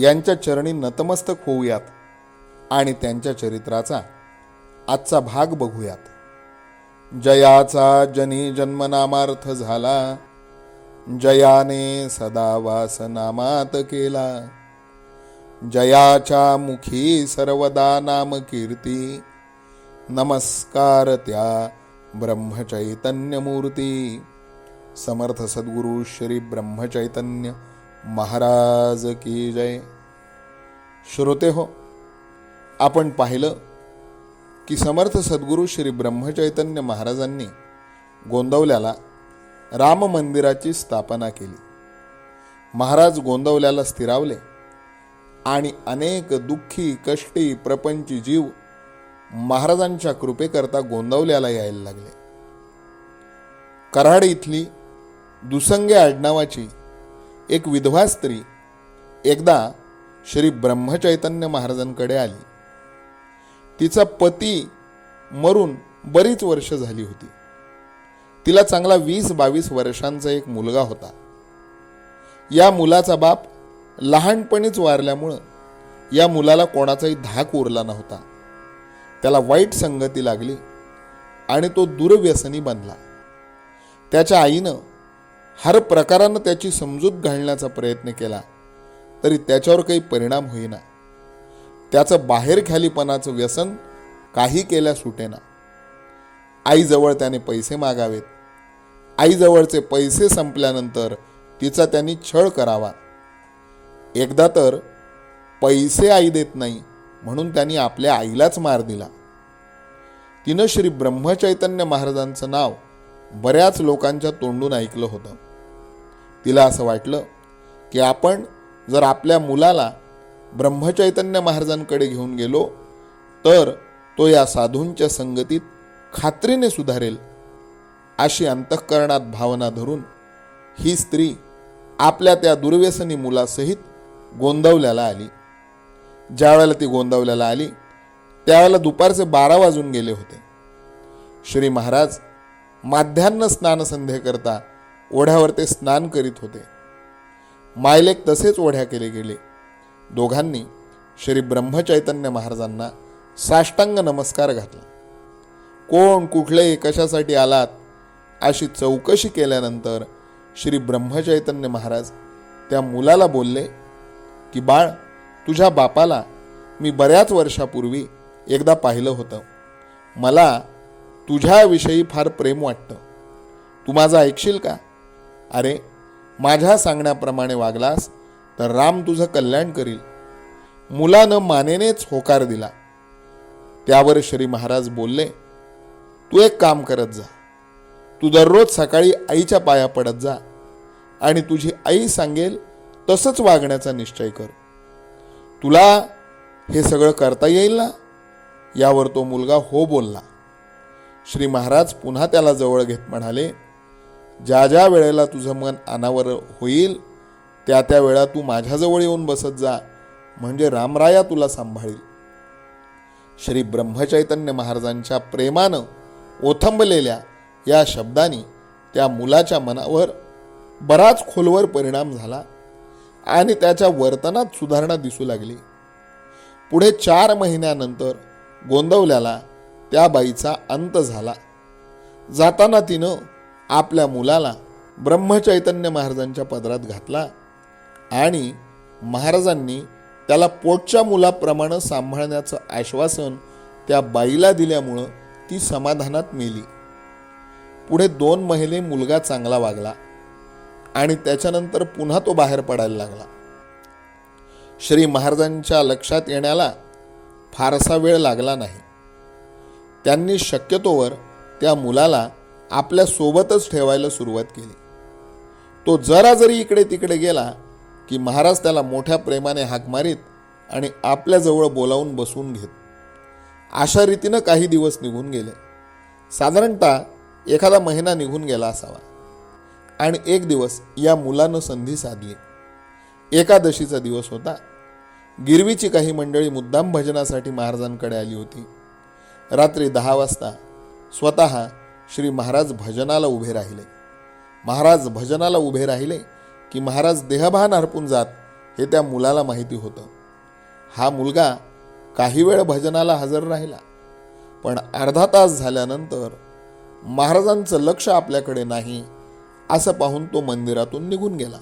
यांच्या चरणी नतमस्तक होऊयात आणि त्यांच्या चरित्राचा आजचा भाग बघूयात. जयाचा जनी जन्मनामार्थ झाला जयाने सदा वास नामात केला. जयाच्या मुखी सर्वदा नाम कीर्ती नमस्कार त्या ब्रह्मचैतन्य मूर्ती समर्थ सद्गुरु श्री ब्रह्मचैतन्य महाराज की जय. श्रोते हो आपण पाहिलं की समर्थ सद्गुरू श्री ब्रह्मचैतन्य महाराजांनी गोंदवल्याला राम मंदिराची स्थापना केली. महाराज गोंदवल्याला स्थिरावले आणि अनेक दुःखी कष्टी प्रपंची जीव महाराजांच्या कृपेकरता गोंदवल्याला यायला लागले. कराड इथली दुसंगे आडनावाची एक विधवा स्त्री एकदा श्री ब्रह्मचैतन्य महाराजांकडे आली. तिचा पती मरून बरीच वर्ष झाली होती. तिला चांगला वीस बावीस वर्षांचा एक मुलगा होता. या मुलाचा बाप लहानपणीच वारल्यामुळं या मुलाला कोणाचाही धाक उरला नव्हता. त्याला वाईट संगती लागली आणि तो दुर्व्यसनी बनला. त्याच्या आईनं हर प्रकारानं त्याची समजूत घालण्याचा प्रयत्न केला तरी त्याच्यावर काही परिणाम होईना. त्याचं बाहेरख्यालीपणाचं व्यसन काही केल्या सुटेना. आईजवळ त्याने पैसे मागावेत. आईजवळचे पैसे संपल्यानंतर तिचा त्यांनी छळ करावा. एकदा तर पैसे आई देत नाही म्हणून त्यांनी आपल्या आईलाच मार दिला. तिनं श्री ब्रह्मचैतन्य महाराजांचं नाव बऱ्याच लोकांच्या तोंडून ऐकलं होतं. तिला असं वाटलं की आपण जर आपल्या मुलाला ब्रह्मचैतन्य महाराजांकडे घेऊन गेलो तर तो या साधूंच्या संगतीत खात्रीने सुधारेल अशी अंतःकरणात भावना धरून ही स्त्री आपल्या त्या दुर्व्यसनी मुलासहित गोंदवल्याला आली. ज्यावेळेला ती गोंदवल्याला आली त्यावेळेला दुपारचे बारा वाजून गेले होते. श्री महाराज माध्यान्ह स्नानसंध्येकरता ओढ्यावर ते स्नान करीत होते. मायलेक तसेच ओढ्या केले गेले. दोघांनी श्री ब्रह्मचैतन्य महाराजांना साष्टांग नमस्कार घातला. कोण कुठले कशासाठी आलात? अशी चौकशी केल्यानंतर श्री ब्रह्मचैतन्य महाराज त्या मुलाला बोलले की बाळ तुझ्या बापाला मी बऱ्याच वर्षापूर्वी एकदा पाहिलं होतं. मला तुझ्याविषयी फार प्रेम वाटतं. तू माझं ऐकशील का? अरे माझ्या सांगण्याप्रमाणे वागलास तर राम तुझं कल्याण करील. मुलानं मानेनेच होकार दिला. त्यावर श्री महाराज बोलले तू एक काम करत जा. तू दररोज सकाळी आईच्या पाया पडत जा आणि तुझी आई सांगेल तसंच वागण्याचा निश्चय कर. तुला हे सगळं करता येईल ना? यावर तो मुलगा हो बोलला. श्री महाराज पुन्हा त्याला जवळ घेत म्हणाले ज्या ज्या वेळेला तुझं मन अनावर होईल त्या त्या वेळा तू माझ्याजवळ येऊन बसत जा. म्हणजे रामराया तुला सांभाळील. श्री ब्रह्मचैतन्य महाराजांच्या प्रेमानं ओथंबलेल्या या शब्दांनी त्या मुलाच्या मनावर बराच खोलवर परिणाम झाला आणि त्याच्या वर्तनात सुधारणा दिसू लागली. पुढे चार महिन्यानंतर गोंदवल्याला त्या बाईचा अंत झाला. जाताना तिनं आपल्या मुलाला ब्रह्मचैतन्य महाराजांच्या पदरात घातला आणि महाराजांनी त्याला पोटच्या मुलाप्रमाणे सांभाळण्याचं आश्वासन त्या बाईला दिल्यामुळं ती समाधानात मेली. पुढे दोन महिने मुलगा चांगला वागला आणि त्याच्यानंतर पुन्हा तो बाहेर पडायला लागला. श्री महाराजांच्या लक्षात येण्याला फारसा वेळ लागला नाही. त्यांनी शक्यतोवर त्या मुलाला आपल्या सोबतच ठेवायला सुरुवात केली. तो जरा जरी इकडे तिकडे गेला की महाराज त्याला मोठ्या प्रेमाने हाक मारीत आणि आपल्याजवळ बोलावून बसवून घेत. अशा रीतीनं काही दिवस निघून गेले. साधारणतः एखादा महिना निघून गेला असावा. आणि एक दिवस या मुलानं संधी साधली. एकादशीचा दिवस होता. गिरवीची काही मंडळी मुद्दाम भजनासाठी महाराजांकडे आली होती. रात्री दहा वाजता स्वतः श्री महाराज भजनाला उभे राहिले. महाराज भजनाला उभे राहिले की महाराज देहभान हरपून जात हे त्या मुलाला माहिती होतं. हा मुलगा काही वेळ भजनाला हजर राहिला. पण अर्धा तास झाल्यानंतर महाराजांचं लक्ष आपल्याकडे नाही असं पाहून तो मंदिरातून निघून गेला.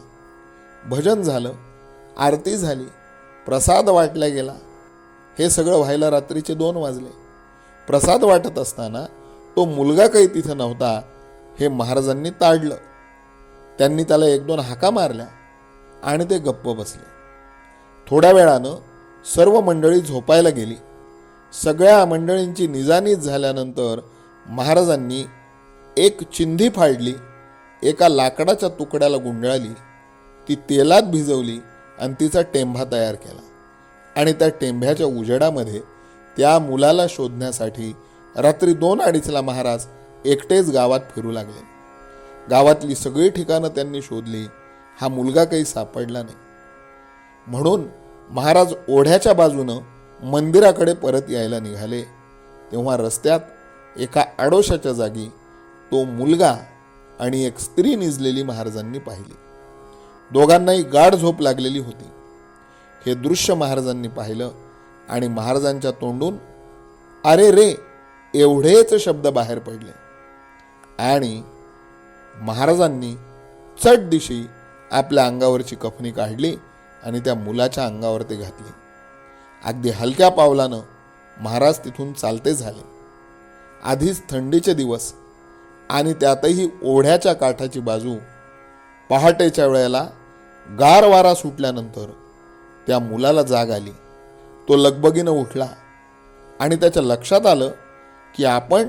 भजन झालं आरती झाली प्रसाद वाटला गेला. हे सगळं व्हायला रात्रीचे दोन वाजले. प्रसाद वाटत असताना तो मुलगा काही तिथं नव्हता हे महाराजांनी ताडलं. त्यांनी त्याला एक दोन हाका मारल्या आणि ते गप्प बसले. थोड्या वेळानं सर्व मंडळी झोपायला गेली. सगळ्या मंडळींची निजानीज झाल्यानंतर महाराजांनी एक चिंधी फाडली एका लाकडाच्या तुकड्याला गुंडाळली ती तेलात भिजवली आणि तिचा टेंभा तयार केला. आणि त्या टेंभ्याच्या उजेडामध्ये त्या मुलाला शोधण्यासाठी रात्री दोन अडीचला महाराज एकटेच गावात फिरू लागले. गावातली सगळी ठिकाणं त्यांनी शोधली. हा मुलगा काही सापडला नाही. म्हणून महाराज ओढ्याच्या बाजूनं मंदिराकडे परत यायला निघाले. तेव्हा रस्त्यात एका आडोशाच्या जागी तो मुलगा आणि एक स्त्री निजलेली महाराजांनी पाहिली. दोघांनाही गाढ झोप लागलेली होती. हे दृश्य महाराजांनी पाहिलं आणि महाराजांच्या तोंडून अरे रे एवढेच शब्द बाहेर पडले. आणि महाराजांनी चट दिशी आपल्या अंगावरची कफनी काढली आणि त्या मुलाच्या अंगावर ते घातली. अगदी हलक्या पावलानं महाराज तिथून चालते झाले. आधीच थंडीचे दिवस आणि त्यातही ओढ्याच्या काठाची बाजू पहाटेच्या वेळेला गार वारा सुटल्यानंतर त्या मुलाला जाग आली. तो लगबगीनं उठला आणि त्याच्या लक्षात आलं की आपण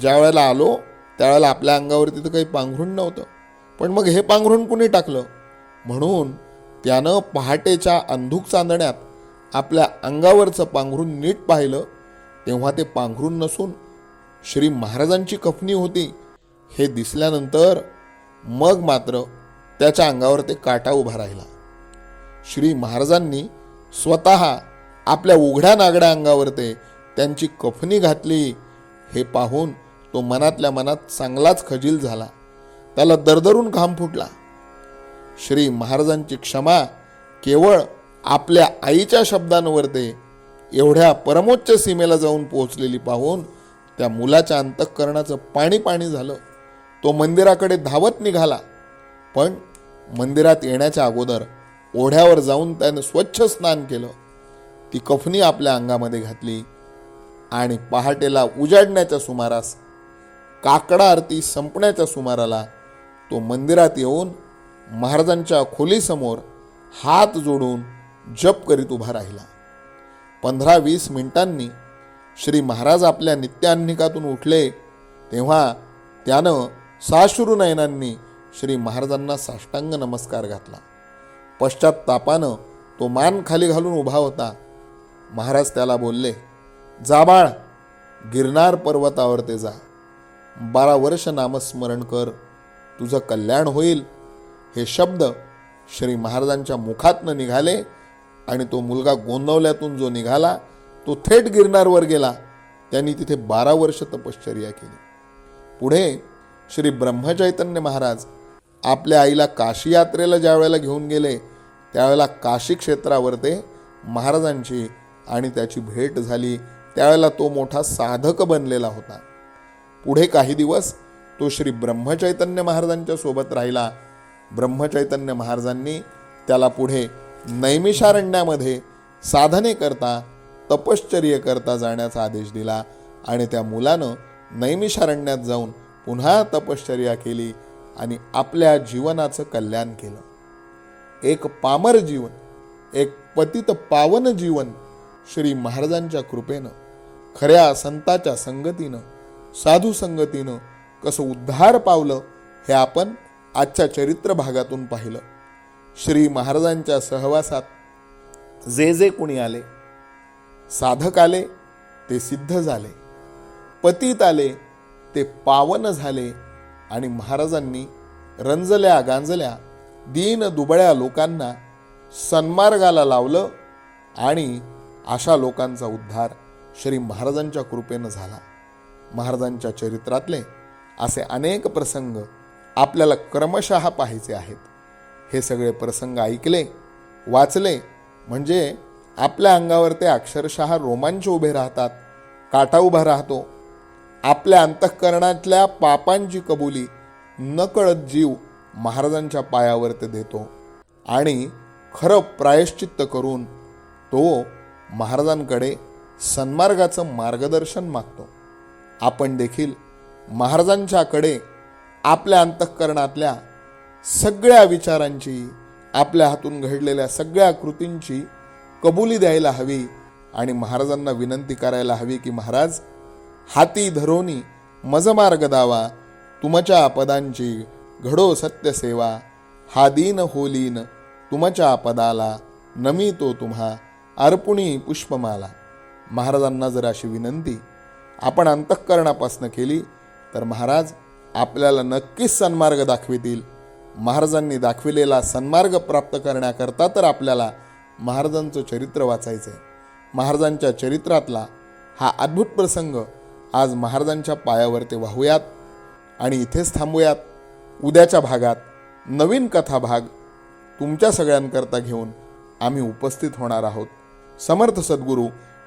ज्या वेळेला आलो त्यावेळेला आपल्या अंगावर तिथं काही पांघरून नव्हतं. पण मग हे पांघरून कुणी टाकलं? म्हणून त्यानं पहाटेच्या अंधूक चांदण्यात आपल्या अंगावरचं पांघरून नीट पाहिलं. तेव्हा ते पांघरून नसून श्री महाराजांची कफनी होती. हे दिसल्यानंतर मग मात्र त्याच्या अंगावर ते काटा उभा राहिला. श्री महाराजांनी स्वतः आपल्या उघड्या नागड्या अंगावर ते त्यांची कफनी घातली. हे पाहून तो मनातल्या मनात चांगलाच खजील झाला. त्याला दरदरून घाम फुटला. श्री महाराजांची क्षमा केवळ आपल्या आईच्या शब्दांवर ते एवढ्या परमोच्च सीमेला जाऊन पोहोचलेली पाहून त्या मुलाच्या अंतःकरणाचं पाणी पाणी झालं. तो मंदिराकडे धावत निघाला. पण मंदिरात येण्याच्या अगोदर ओढ्यावर जाऊन त्यानं स्वच्छ स्नान केलं. ती कफनी आपल्या अंगामध्ये घातली. आणि पहाटेला उजाडण्याच्या सुमारास काकडा आरती संपण्याच्या सुमाराला तो मंदिरात येऊन महाराजांच्या खोलीसमोर हात जोडून जप करीत उभा राहिला. पंधरा वीस मिनिटांनी श्री महाराज आपल्या नित्यान्निकातून उठले तेव्हा त्यानं साश्रू नयनांनी श्री महाराजांना साष्टांग नमस्कार घातला. पश्चात्तापानं तो मान खाली घालून उभा होता. महाराज त्याला बोलले जाबाळ गिरनार पर्वतावर ते जा. बारा वर्ष नामस्मरण कर तुझं कल्याण होईल. हे शब्द श्री महाराजांच्या मुखातनं निघाले आणि तो मुलगा गोंदवल्यातून जो निघाला तो थेट गिरनारवर गेला. त्यांनी तिथे बारा वर्ष तपश्चर्या केली. पुढे श्री ब्रह्मचैतन्य महाराज आपल्या आईला काशी यात्रेला ज्या वेळेला घेऊन गेले त्यावेळेला काशी क्षेत्रावर ते महाराजांची आणि त्याची भेट झाली. त्यावेळेला तो मोठा साधक बनलेला होता. पुढे काही दिवस तो श्री ब्रह्मचैतन्य महाराजांच्या सोबत राहिला. ब्रह्मचैतन्य महाराजांनी त्याला पुढे नैमिषारण्यामध्ये साधने करता तपश्चर्य करता जाण्याचा आदेश दिला आणि त्या मुलानं नैमिषारण्यात जाऊन पुन्हा तपश्चर्या केली आणि आपल्या जीवनाचं कल्याण केलं. एक पामर जीवन एक पतित पावन जीवन श्री महाराजांच्या कृपेनं खऱ्या संताच्या संगतीनं साधू संगतीनं कसं उद्धार पावलं हे आपण आजच्या चरित्र भागातून पाहिलं. श्री महाराजांच्या सहवासात जे जे कुणी आले साधक आले ते सिद्ध झाले. पतीत आले ते पावन झाले आणि महाराजांनी रंजल्या गांजल्या दीन दुबळ्या लोकांना सन्मार्गाला लावलं आणि अशा लोकांचा उद्धार श्री महाराजांच्या कृपेनं झाला. महाराजांच्या चरित्रातले असे अनेक प्रसंग आपल्याला क्रमशः पाहायचे आहेत. हे सगळे प्रसंग ऐकले वाचले म्हणजे आपल्या अंगावर ते अक्षरशः रोमांच उभे राहतात काटा उभा राहतो. आपल्या अंतःकरणातल्या पापांची कबुली नकळत जीव महाराजांच्या पायावर ते देतो आणि खरं प्रायश्चित्त करून तो महाराजांकडे सन्मार्गाचं मार्गदर्शन मागतो. आपण देखील महाराजांच्याकडे आपल्या अंतःकरणातल्या सगळ्या विचारांची आपल्या हातून घडलेल्या सगळ्या कृतींची कबुली द्यायला हवी आणि महाराजांना विनंती करायला हवी की महाराज हाती धरोनी मजमार्ग दावा तुमच्या पदांची घडो सत्यसेवा हा दीन होलीन तुमच्या पदाला नमितो तुम्हा अर्पुणी पुष्पमाला. महाराजांना जर अशी विनंती आपण अंतःकरणापासनं केली तर महाराज आपल्याला नक्कीच सन्मार्ग दाखवितील. महाराजांनी दाखविलेला सन्मार्ग प्राप्त करण्याकरता तर आपल्याला महाराजांचं चरित्र वाचायचं आहे महाराजांच्या चरित्रातला हा अद्भुत प्रसंग आज महाराजांच्या पायावर ते वाहूयात आणि इथेच थांबूयात. उद्याच्या भागात नवीन कथा भाग तुमच्या सगळ्यांकरता घेऊन आम्ही उपस्थित होणार आहोत. समर्थ सद्गुरू